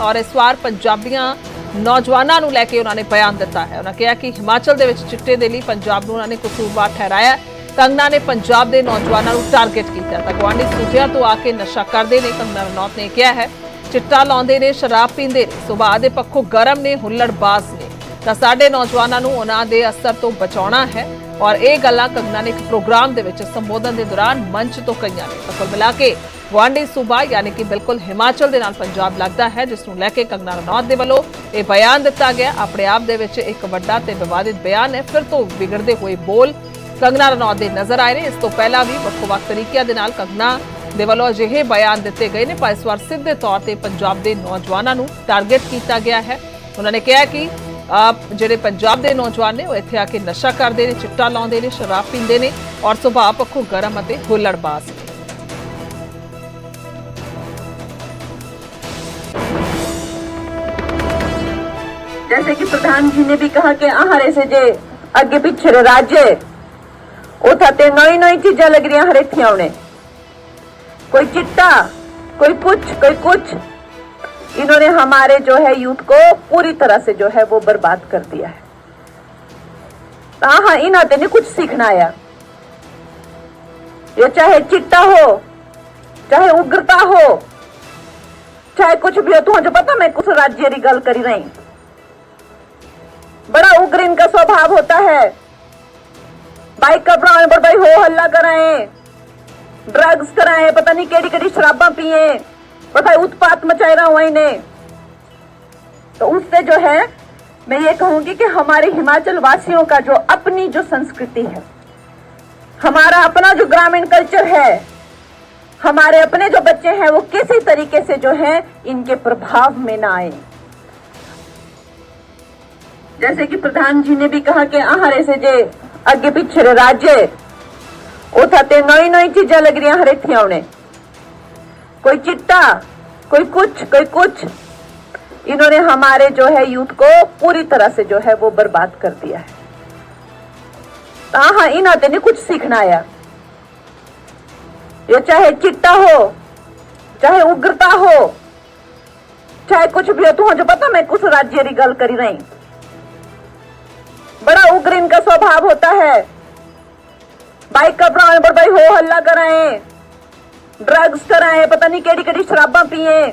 ਔਰ ਇਸ ਵਾਰ ਪੰਜਾਬੀਆਂ ਨੌਜਵਾਨਾਂ ਨੂੰ ਲੈ ਕੇ ਉਹਨਾਂ ਨੇ ਬਿਆਨ ਦਿੱਤਾ ਹੈ। ਉਹਨਾਂ ਕਿਹਾ ਕਿ ਹਿਮਾਚਲ ਦੇ ਵਿੱਚ ਚਿੱਟੇ ਦੇ ਲਈ ਪੰਜਾਬ ਨੂੰ ਉਹਨਾਂ ਨੇ ਕਸੂਰਵਾਰ ਠਹਿਰਾਇਆ ਕੰਗਨਾ ਨੇ ਪੰਜਾਬ ਦੇ ਨੌਜਵਾਨਾਂ ਨੂੰ ਟਾਰਗੇਟ ਕੀਤਾ। ਤਾਂ ਗੁਆਂਢੀ ਸੂਬਿਆਂ ਤੋਂ ਆ ਕੇ ਨਸ਼ਾ ਕਰਦੇ ਨੇ, ਕੰਗਨਾ ਰਣੌਤ ਨੇ ਕਿਹਾ ਹੈ। ਚਿੱਟਾ ਲਾਉਂਦੇ ਨੇ, ਸ਼ਰਾਬ ਪੀਂਦੇ ਨੇ। ਸੁਭਾਅ ਦੇ ਪੱਖੋਂ ਗਰਮ ਨੇ, ਹੁੱਲੜਬਾਜ਼ ਨੇ। ਤਾਂ ਸਾਡੇ ਨੌਜਵਾਨਾਂ ਨੂੰ ਉਹਨਾਂ ਦੇ ਅਸਰ ਤੋਂ ਬਚਾਉਣਾ ਹੈ। ਔਰ ਇਹ ਗੱਲਾਂ ਕੰਗਨਾ ਨੇ ਇੱਕ ਪ੍ਰੋਗਰਾਮ ਦੇ ਵਿੱਚ ਸੰਬੋਧਨ ਦੇ ਦੌਰਾਨ ਮੰਚ ਤੋਂ ਕਹੀਆਂ ਨੇ। ਤਾਂ ਕੁੱਲ ਮਿਲਾ ਕੇ ਗੁਆਂਢੀ ਸੂਬਾ ਯਾਨੀ ਕਿ ਬਿਲਕੁਲ ਹਿਮਾਚਲ ਦੇ ਨਾਲ ਪੰਜਾਬ ਲੱਗਦਾ ਹੈ, ਜਿਸ ਨੂੰ ਲੈ ਕੇ ਕੰਗਨਾ ਰਣੌਤ ਦੇ ਵੱਲੋਂ ਇਹ ਬਿਆਨ ਦਿੱਤਾ ਗਿਆ। ਆਪਣੇ ਆਪ ਦੇ ਵਿੱਚ ਇੱਕ ਵੱਡਾ ਤੇ ਵਿਵਾਦਿਤ ਬਿਆਨ ਹੈ। ਫਿਰ ਤੋਂ ਵਿਗੜਦੇ ਹੋਏ ਬੋਲ ਕੰਗਨਾ ਰਣੌਤ ਦੇ ਨਜ਼ਰ ਆਏ ਨੇ। ਇਸ ਤੋਂ ਪਹਿਲਾਂ ਵੀ ਵੱਖੋ-ਵੱਖ ਤਰੀਕਿਆਂ ਦੇ ਨਾਲ ਕੰਗਨਾ ਦੇ ਵੱਲੋਂ ਅਜਿਹੇ ਬਿਆਨ ਦਿੱਤੇ ਗਏ ਨੇ। ਪਰ ਇਸ ਵਾਰ ਸਿੱਧੇ ਤੌਰ ਤੇ ਪੰਜਾਬ ਦੇ ਨੌਜਵਾਨਾਂ ਨੂੰ ਟਾਰਗੇਟ ਕੀਤਾ ਗਿਆ ਹੈ। ਉਹਨਾਂ ਨੇ ਕਿਹਾ ਕਿ ਜਿਹੜੇ ਪੰਜਾਬ ਦੇ ਨੌਜਵਾਨ ਨੇ, ਉਹ ਇੱਥੇ ਆ ਕੇ ਨਸ਼ਾ ਕਰਦੇ ਨੇ, ਚਿੱਟਾ ਲਾਉਂਦੇ ਨੇ, ਸ਼ਰਾਬ ਪੀਂਦੇ ਨੇ ਔਰ ਸੁਭਾਅ ਪੱਖੋਂ ਗਰਮ ਅਤੇ ਹੁੱਲੜਬਾਜ਼। जैसे कि प्रधान जी ने भी कहा कि आहारे से जे अगे पिछे राज्य। उठाते नई नई चीजा लग रही हर इतने आने कोई चिट्टा, कोई कुछ कोई कुछ। इन्होंने हमारे जो है यूथ को पूरी तरह से जो है वो बर्बाद कर दिया है। हाँ हाँ इन आते ने कुछ सीखना आया। ये चाहे चिट्टा हो, चाहे उग्रता हो, चाहे कुछ भी हो तुझे पता मैं कुछ राज्य की गल करी रही। बड़ा उग्र इनका स्वभाव होता है। बाइक का ब्रांड पर भाई हो हल्ला कराए ड्रग्स कराए, पता नहीं केड़ी केड़ी शराबा पिए, पता है उत्पात मचाए रहा हुआ इन्हें। तो उससे जो है, मैं ये कहूँगी कि हमारे हिमाचल वासियों का जो अपनी जो संस्कृति है, हमारा अपना जो ग्रामीण कल्चर है, हमारे अपने जो बच्चे हैं वो किसी तरीके से जो है, इनके प्रभाव में ना आए। जैसे कि प्रधान जी ने भी कहा कि आहारे से जे अगे पिछे राज्य उठाते नई नई चीजा लग रही हर इतने आने कोई चिट्टा कोई कुछ कोई कुछ। इन्होंने हमारे जो है यूथ को पूरी तरह से जो है वो बर्बाद कर दिया है। हाँ हाँ इन आते ने कुछ सीखना आया ये चाहे चिट्टा हो, चाहे उग्रता हो, चाहे कुछ भी हो तुझे पता मैं कुछ राज्य की गल करी रही। बड़ा उग्र इनका स्वभाव होता है। बाइक का ब्रांड पर भाई हो, हल्ला कराए। ड्रग्स कराए, पता नहीं केड़ी केड़ी शराबा पिए।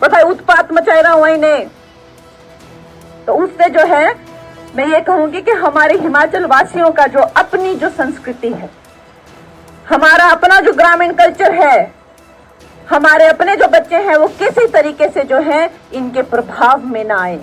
पता है उत्पात मचाए रहा हुआ इन्हें। तो उससे जो है, मैं ये कहूँगी कि हमारे हिमाचल वासियों का जो अपनी जो संस्कृति है, हमारा अपना जो ग्रामीण कल्चर है, हमारे अपने जो बच्चे हैं, वो किसी तरीके से जो है, इनके प्रभाव में ना आए।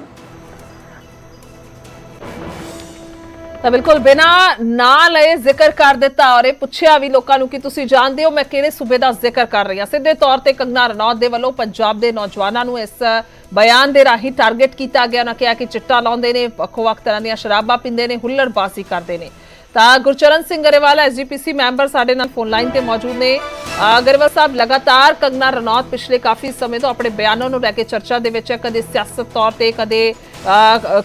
ਤਾਂ ਬਿਲਕੁਲ ਬਿਨਾ ਨਾਂ ਲਏ ਜ਼ਿਕਰ ਕਰ ਦਿੱਤਾ ਔਰ ਇਹ ਪੁੱਛਿਆ ਵੀ ਲੋਕਾਂ ਨੂੰ ਕਿ ਤੁਸੀਂ ਜਾਣਦੇ ਹੋ ਮੈਂ ਕਿਹੜੇ ਸੂਬੇ ਦਾ ਜ਼ਿਕਰ ਕਰ ਰਹੀ ਹਾਂ। ਸਿੱਧੇ ਤੌਰ ਤੇ ਕੰਗਨਾ ਰਣੌਤ ਦੇ ਵੱਲੋਂ ਪੰਜਾਬ ਦੇ ਨੌਜਵਾਨਾਂ ਨੂੰ ਇਸ ਬਿਆਨ ਦੇ ਰਾਹੀਂ ਟਾਰਗੇਟ ਕੀਤਾ ਗਿਆ। ਉਹਨਾਂ ਕਿਹਾ ਕਿ ਚਿੱਟਾ ਲਾਉਂਦੇ ਨੇ ਵੱਖੋ-ਵੱਖ ਤਰ੍ਹਾਂ ਦੀਆਂ ਸ਼ਰਾਬਾਂ ਪੀਂਦੇ ਨੇ, ਹੁੱਲੜਬਾਜ਼ੀ ਕਰਦੇ ਨੇ। ਤਾਂ ਗੁਰਚਰਨ ਸਿੰਘ ਗਰੇਵਾਲ, ਐਸਜੀਪੀਸੀ ਮੈਂਬਰ ਸਾਡੇ ਨਾਲ ਫੋਨ ਲਾਈਨ ਤੇ ਮੌਜੂਦ ਨੇ। ਅਹ ਗਰੇਵਾਲ ਸਾਹਿਬ, ਲਗਾਤਾਰ ਕੰਗਨਾ ਰਣੌਤ ਪਿਛਲੇ ਕਾਫੀ ਸਮੇਂ ਤੋਂ ਆਪਣੇ ਬਿਆਨਾਂ ਨੂੰ ਲੈ ਕੇ ਚਰਚਾ ਦੇ ਵਿੱਚ ਹੈ। ਕਦੇ ਸਿਆਸਤ ਤੌਰ ਤੇ, ਕਦੇ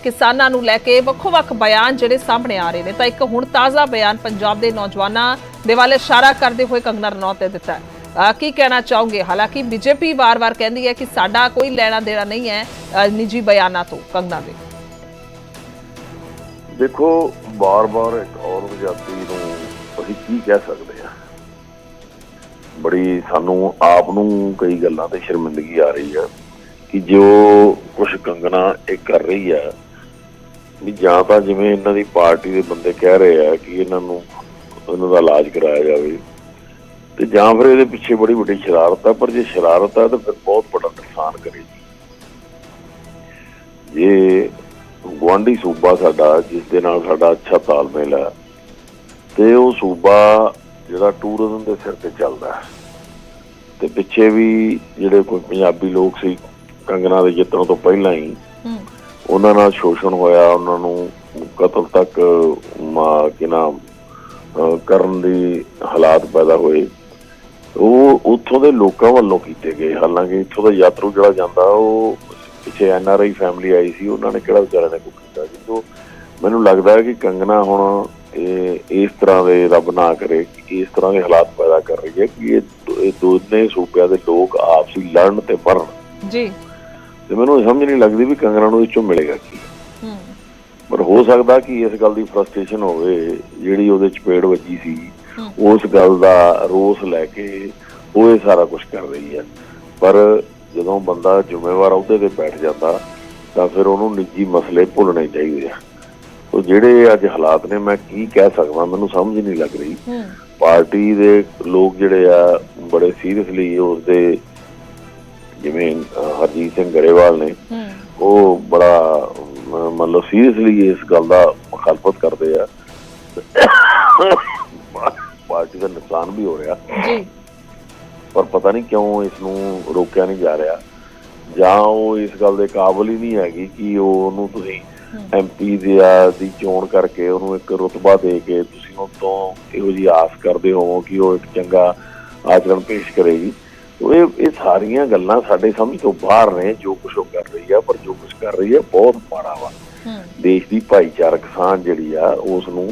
ਕਿਸਾਨਾਂ ਨੂੰ ਲੈ ਕੇ ਵੱਖੋ-ਵੱਖ ਬਿਆਨ ਜਿਹੜੇ ਸਾਹਮਣੇ ਆ ਰਹੇ ਨੇ। ਤਾਂ ਇੱਕ ਹੁਣ ਤਾਜ਼ਾ ਬਿਆਨ ਪੰਜਾਬ ਦੇ ਨੌਜਵਾਨਾਂ ਦੇ ਵੱਲ ਇਸ਼ਾਰਾ ਕਰਦੇ ਹੋਏ ਕੰਗਨਾ ਰਣੌਤ ਨੇ ਦਿੱਤਾ ਹੈ। ਕੀ ਕਹਿਣਾ ਚਾਹੋਗੇ? ਹਾਲਾਂਕਿ ਬੀਜੇਪੀ ਵਾਰ-ਵਾਰ ਕਹਿੰਦੀ ਹੈ ਕਿ ਸਾਡਾ ਕੋਈ ਲੈਣਾ ਦੇਣਾ ਨਹੀਂ ਹੈ ਨਿੱਜੀ ਬਿਆਨਾਂ ਤੋਂ ਕੰਗਨਾ ਦੇ। ਦੇਖੋ ਬਾਰ-ਬਾਰ ਇੱਕ ਔਰਤ ਜਾਤੀ ਨੂੰ ਅਸੀਂ ਕੀ ਕਹਿ ਸਕਦੇ ਆ ਬੜੀ ਸਾਨੂੰ, ਆਪ ਨੂੰ ਕਈ ਗੱਲਾਂ ਤੇ ਸ਼ਰਮਿੰਦਗੀ ਆ ਰਹੀ ਆ ਕਿ ਜੋ ਕੁਝ ਕੰਗਣਾ ਇਹ ਕਰ ਰਹੀ ਹੈ, ਵੀ ਜਾਂ ਤਾਂ ਜਿਵੇਂ ਇਹਨਾਂ ਦੀ ਪਾਰਟੀ ਦੇ ਬੰਦੇ ਕਹਿ ਰਹੇ ਆ ਕਿ ਇਹਨਾਂ ਨੂੰ ਇਹਨਾਂ ਦਾ ਇਲਾਜ ਕਰਾਇਆ ਜਾਵੇ, ਤੇ ਜਾਂ ਫਿਰ ਇਹਦੇ ਪਿੱਛੇ ਬੜੀ ਵੱਡੀ ਸ਼ਰਾਰਤ ਆ, ਪਰ ਜੇ ਸ਼ਰਾਰਤ ਆ, ਤਾਂ ਫਿਰ ਬਹੁਤ ਵੱਡਾ ਨੁਕਸਾਨ ਕਰੇਗੀ ਜੇ। ਗੁਆਂਢੀ ਸੂਬਾ ਸਾਡਾ, ਜਿਸ ਦੇ ਨਾਲ ਸਾਡਾ ਅੱਛਾ ਤਾਲਮੇਲ ਹੈ ਤੇ ਉਹ ਸੂਬਾ ਜਿਹੜਾ ਟੂਰਿਜ਼ਮ ਦੇ ਸਿਰ ਤੇ ਚੱਲਦਾ ਤੇ ਪਿੱਛੇ ਵੀ ਜਿਹੜੇ ਕੋਈ ਪੰਜਾਬੀ ਲੋਕ ਸੀ ਕੰਗਨਾ ਦੇ ਜਿੱਤਣ ਤੋਂ ਪਹਿਲਾਂ ਹੀ ਉਹਨਾਂ ਨਾਲ ਸ਼ੋਸ਼ਣ ਹੋਇਆ ਉਹਨਾਂ ਨੂੰ ਕਤਲ ਤੱਕ ਮਾ- ਕੀ ਨਾਮ ਕਰਨ ਦੀ ਹਾਲਾਤ ਪੈਦਾ ਹੋਏ। ਉਹ ਉੱਥੋਂ ਦੇ ਲੋਕਾਂ ਵੱਲੋਂ ਕੀਤੇ ਗਏ। ਹਾਲਾਂਕਿ ਇੱਥੋਂ ਦਾ ਯਾਤਰੂ ਜਿਹੜਾ ਜਾਂਦਾ ਉਹ ਪਿੱਛੇ ਐਨ ਆਰ ਆਈ ਫੈਮਿਲੀ ਆਈ ਸੀ ਉਹਨਾਂ ਨੇ ਕਿਹੜਾ ਵਿਚਾਰਿਆਂ ਨੇ ਕੋਈ ਕੀਤਾ ਸੀ? ਤੋਂ ਮੈਨੂੰ ਲੱਗਦਾ ਹੈ ਕਿ ਕੰਗਨਾ ਹੁਣ ਇਹ ਇਸ ਤਰ੍ਹਾਂ ਦੇ ਰੱਬ ਨਾ ਕਰੇ ਕਿ ਇਸ ਤਰ੍ਹਾਂ ਦੇ ਹਾਲਾਤ ਪੈਦਾ ਕਰ ਰਹੀ ਹੈ ਕਿ ਇਹ ਦੋਨੇ ਸੂਬਿਆਂ ਦੇ ਲੋਕ ਆਪਸੀ ਲੜਨ ਤੇ ਮਰਨ। ਜੀ। ਤੇ ਮੈਨੂੰ ਇਹ ਸਮਝ ਨਹੀਂ ਲੱਗਦੀ ਵੀ ਕੰਗਣਾ ਨੂੰ ਚੋਂ ਮਿਲੇਗਾ ਕੀ। ਪਰ ਹੋ ਸਕਦਾ ਕਿ ਇਸ ਗੱਲ ਦੀ ਫਰਸਟ੍ਰੇਸ਼ਨ ਹੋਵੇ ਜਿਹੜੀ ਉਹਦੇ ਚਪੇੜ ਵੱਜੀ ਸੀ। ਉਸ ਗੱਲ ਦਾ ਰੋਸ ਲੈ ਕੇ ਉਹ ਇਹ ਸਾਰਾ ਕੁਝ ਕਰ ਰਹੀ ਹੈ। ਪਰ ਜਦੋਂ ਬੰਦਾ ਜ਼ਿੰਮੇਵਾਰ ਅਹੁਦੇ ਤੇ ਬੈਠ ਜਾਂਦਾ ਤਾਂ ਫਿਰ ਉਹਨੂੰ ਨਿੱਜੀ ਮਸਲੇ ਭੁੱਲਣੇ ਚਾਹੀਦੇ ਆ। ਉਹ ਜਿਹੜੇ ਅੱਜ ਹਾਲਾਤ ਨੇ ਮੈਂ ਕੀ ਕਹਿ ਸਕਦਾ ਮੈਨੂੰ ਸਮਝ ਨਹੀਂ ਲੱਗ ਰਹੀ। ਪਾਰਟੀ ਦੇ ਲੋਕ ਜਿਹੜੇ ਆ ਬੜੇ ਸੀਰੀਅਸਲੀ ਉਸ ਦੇ ਜਿਵੇਂ ਹਰਜੀਤ ਸਿੰਘ ਗਰੇਵਾਲ ਨੇ ਉਹ ਬੜਾ ਮਤਲਬ ਸੀਰੀਅਸਲੀ ਇਸ ਗੱਲ ਦਾ ਮੁਖਾਲਫਤ ਕਰਦੇ ਆ। ਪਾਰਟੀ ਦਾ ਨੁਕਸਾਨ ਵੀ ਹੋ ਰਿਹਾ। ਜੀ। ਪਰ ਪਤਾ ਨਹੀਂ ਕਿਉਂ ਇਸ ਨੂੰ ਰੋਕਿਆ ਨਹੀਂ ਜਾ ਰਿਹਾ। ਜਾਂ ਉਹ ਇਸ ਗੱਲ ਦੇ ਕਾਬਿਲ ਹੀ ਨਹੀਂ ਹੈਗੀ ਕਿ ਉਹ ਉਹਨੂੰ ਤੁਸੀਂ ਐਮਪੀ ਦੀ ਆ- ਦੀ ਚੋਣ ਕਰਕੇ ਉਹਨੂੰ ਇੱਕ ਰੁਤਬਾ ਦੇ ਕੇ ਤੁਸੀਂ ਉਹ ਤੋਂ ਇਹੋ ਜੀ ਆਸ ਕਰਦੇ ਹੋ ਕਿ ਉਹ ਇੱਕ ਚੰਗਾ ਆਚਰਣ ਪੇਸ਼ ਕਰੇਗੀ। ਇਹ ਇਹ ਸਾਰੀਆਂ ਗੱਲਾਂ ਸਾਡੇ ਸਮਝ ਤੋਂ ਬਾਹਰ ਨੇ ਜੋ ਕੁਝ ਉਹ ਕਰ ਰਹੀ ਆ ਪਰ ਜੋ ਕੁਝ ਕਰ ਰਹੀ ਹੈ ਬਹੁਤ ਮਾੜਾ ਵਾ। ਦੇਸ਼ ਦੀ ਭਾਈਚਾਰਕ ਸਾਂਝ ਜਿਹੜੀ ਆ ਉਸ ਨੂੰ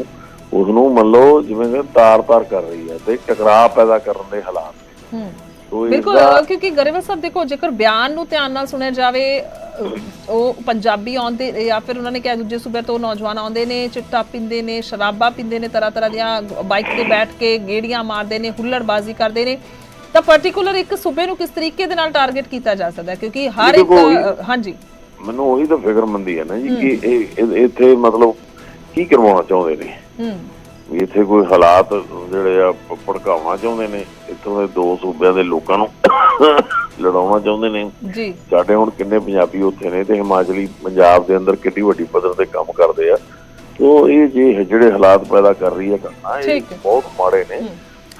ਉਸ ਨੂੰ ਮੰਨ ਲਓ ਜਿਵੇਂ ਕਿ ਤਾਰ-ਤਾਰ ਕਰ ਰਹੀ ਹੈ ਤੇ ਟਕਰਾਅ ਪੈਦਾ ਕਰਨ ਦੇ ਹਾਲਾਤ ਨੇ। ਬਿਲਕੁਲ ਕਿਉਂਕਿ ਗਰੇਵਾਲ ਸਾਹਿਬ ਦੇਖੋ ਜੇਕਰ ਬਿਆਨ ਨੂੰ ਧਿਆਨ ਨਾਲ ਸੁਣਿਆ ਜਾਵੇ ਉਹ ਪੰਜਾਬੀ ਆਉਂਦੇ ਜਾਂ ਫਿਰ ਉਹਨਾਂ ਨੇ ਕਿਹਾ ਦੂਜੇ ਸੂਬੇ ਤੋਂ ਨੌਜਵਾਨ ਆਉਂਦੇ ਨੇ ਚਿੱਟਾ ਪੀਂਦੇ ਨੇ ਸ਼ਰਾਬਾਂ ਪੀਂਦੇ ਨੇ ਤਰ੍ਹਾਂ ਤਰ੍ਹਾਂ ਦੀਆਂ ਬਾਈਕ ਤੇ ਬੈਠ ਕੇ ਗੇੜੀਆਂ ਮਾਰਦੇ ਨੇ ਹੁੱਲੜਬਾਜ਼ੀ ਕਰਦੇ ਨੇ ਤਾਂ ਪਾਰਟਿਕੂਲਰ ਇੱਕ ਸੂਬੇ ਨੂੰ ਕਿਸ ਤਰੀਕੇ ਦੇ ਨਾਲ ਟਾਰਗੇਟ ਕੀਤਾ ਜਾ ਸਕਦਾ ਹੈ? ਕਿਉਂਕਿ ਹਰ ਇੱਕ ਹਾਂਜੀ। ਮੈਨੂੰ ਉਹੀ ਤਾਂ ਫਿਕਰਮੰਦੀ ਹੈ ਨਾ ਜੀ ਕਿ ਇਹ ਇੱਥੇ ਮਤਲਬ ਕੀ ਕਰਵਾਉਣਾ ਚਾਹੁੰਦੇ ਨੇ? ਹੂੰ। ਇੱਥੇ ਕੋਈ ਹਾਲਾਤ ਜਿਹੜੇ ਆ ਭੜਕਾਉਣਾ ਚਾਹੁੰਦੇ ਨੇ? ਇੱਥੋਂ ਦੇ ਦੋ ਸੂਬਿਆਂ ਦੇ ਲੋਕਾਂ ਨੂੰ ਲੜਾਉਣਾ ਚਾਹੁੰਦੇ ਨੇ? ਜੀ। ਸਾਡੇ ਹੁਣ ਕਿੰਨੇ ਪੰਜਾਬੀ ਉੱਥੇ ਨੇ ਤੇ ਹਿਮਾਚਲੀ ਪੰਜਾਬ ਦੇ ਅੰਦਰ ਕਿੰਨੀ ਵੱਡੀ ਪੱਧਰ ਤੇ ਕੰਮ ਕਰਦੇ ਆ। ਸੋ ਇਹ ਜੇ ਜਿਹੜੇ ਹਾਲਾਤ ਪੈਦਾ ਕਰ ਰਹੀ ਹੈ ਘਟਨਾ ਇਹ। ਬਹੁਤ ਮਾੜੇ ਨੇ।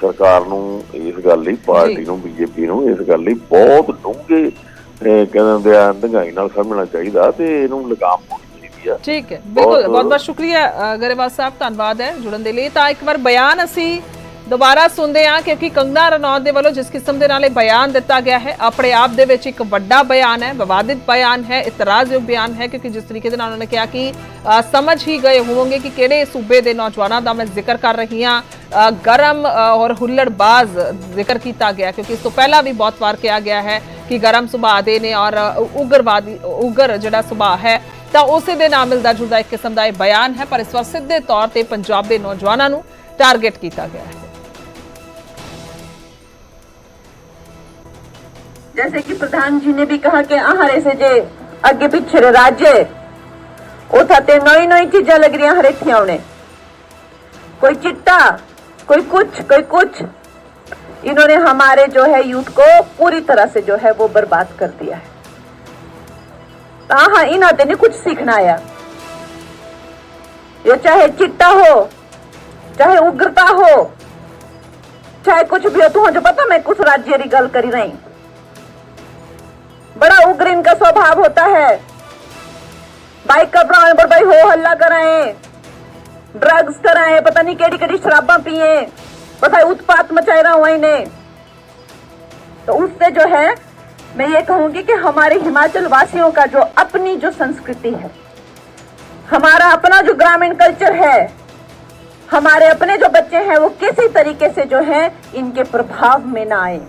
ਸਰਕਾਰ ਨੂੰ ਇਸ ਗੱਲ ਲਈ ਪਾਰਟੀ ਨੂੰ ਬੀਜੇਪੀ ਨੂੰ ਇਸ ਗੱਲ ਲਈ ਬਹੁਤ ਡੂੰਘੇ ਕਹਿੰਦੇ ਆ ਡੰਗਾਈ ਨਾਲ ਸਮਝਣਾ ਚਾਹੀਦਾ ਤੇ ਇਹਨੂੰ ਲਗਾਮ ਪਾਉਣੀ ਚਾਹੀਦੀ ਆ। ਠੀਕ ਹੈ ਬਿਲਕੁਲ ਬਹੁਤ- ਬਹੁਤ ਸ਼ੁਕਰੀਆ ਗਰੇਵਾਲ ਸਾਹਿਬ ਧੰਨਵਾਦ ਹੈ ਜੁੜਨ ਦੇ ਲਈ। ਤਾਂ ਇੱਕ ਵਾਰ ਬਿਆਨ ਅਸੀਂ ਦੁਬਾਰਾ ਸੁਣਦੇ ਹਾਂ, ਕਿਉਂਕਿ ਕੰਗਨਾ ਰਣੌਤ ਦੇ ਵੱਲੋਂ ਜਿਸ ਕਿਸਮ ਦੇ ਨਾਲ ਇਹ ਬਿਆਨ ਦਿੱਤਾ ਗਿਆ ਹੈ, ਆਪਣੇ ਆਪ ਦੇ ਵਿੱਚ ਇੱਕ ਵੱਡਾ ਬਿਆਨ ਹੈ, ਵਿਵਾਦਿਤ ਬਿਆਨ ਹੈ, ਇਤਰਾਜ਼ਯੋਗ ਬਿਆਨ ਹੈ, ਕਿਉਂਕਿ ਜਿਸ ਤਰੀਕੇ ਦੇ ਨਾਲ ਉਹਨਾਂ ਨੇ ਕਿਹਾ ਕਿ ਸਮਝ ਹੀ ਗਏ ਹੋਵੋਗੇ ਕਿ ਕਿਹੜੇ ਸੂਬੇ ਦੇ ਨੌਜਵਾਨਾਂ ਦਾ ਮੈਂ ਜ਼ਿਕਰ ਕਰ ਰਹੀ ਹਾਂ। ਗਰਮ ਔਰ ਹੁੱਲੜਬਾਜ਼ ਜ਼ਿਕਰ ਕੀਤਾ ਗਿਆ, ਕਿਉਂਕਿ ਇਸ ਤੋਂ ਪਹਿਲਾਂ ਵੀ ਬਹੁਤ ਵਾਰ ਕਿਹਾ ਗਿਆ ਹੈ ਕਿ ਗਰਮ ਸੁਭਾਅ ਦੇ ਨੇ ਔਰ ਉਗਰਵਾਦੀ, ਉਗਰ ਜਿਹੜਾ ਸੁਭਾਅ ਹੈ, ਤਾਂ ਉਸੇ ਦੇ ਨਾਲ ਮਿਲਦਾ ਜੁਲਦਾ ਇੱਕ ਕਿਸਮ ਦਾ ਇਹ ਬਿਆਨ ਹੈ, ਪਰ ਇਸ ਵਾਰ ਸਿੱਧੇ ਤੌਰ ਤੇ ਪੰਜਾਬ ਦੇ ਨੌਜਵਾਨਾਂ ਨੂੰ ਟਾਰਗੇਟ ਕੀਤਾ ਗਿਆ ਹੈ। जैसे कि प्रधान जी ने भी कहा कि आहारे से जे अगे पिछे राज्य उठाते नई नई चीजा लग रही हर इतने उन्हें कोई चिट्टा, कोई कुछ कोई कुछ। इन्होंने हमारे जो है यूथ को पूरी तरह से जो है वो बर्बाद कर दिया है। हाँ इन आते ने कुछ सीखना आया। ये चाहे चिट्टा हो, चाहे उग्रता हो, चाहे कुछ भी हो तो जो पता मैं कुछ राज्य की गल करी रही। उग्र इनका स्वभाव होता है। बाइक का प्राण पर भाई हो, हल्ला कराए। ड्रग्स कराए, पता नहीं केड़ी केड़ी शराबा पिए। पता उत्पात मचाए रहा हुआ इन्हें। तो उससे जो है, मैं ये कहूँगी कि हमारे हिमाचल वासियों का जो अपनी जो संस्कृति है, हमारा अपना जो ग्रामीण कल्चर है, हमारे अपने जो बच्चे हैं, वो किसी तरीके से जो है, इनके प्रभाव में ना आए।